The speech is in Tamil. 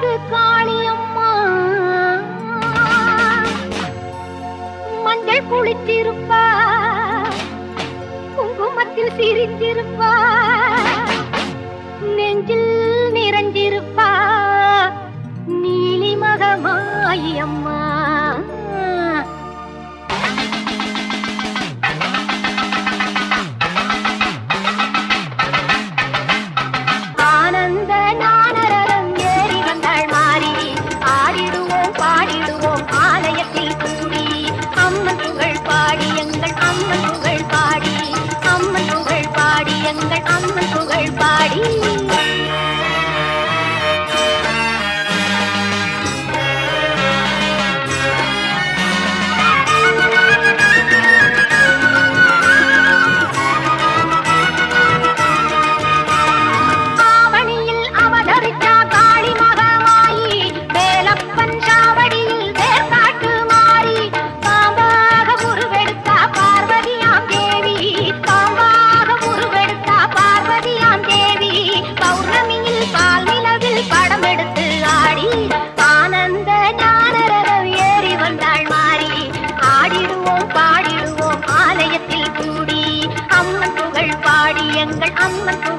காத்து காளியம்மா மஞ்சள் குளித்திருப்பா குங்குமத்தில் சிரிந்திருப்பா நெஞ்சில் நிறைஞ்சிருப்பா நீலிமகமாயி அம்மா. But I'm எங்கள் அம்மன்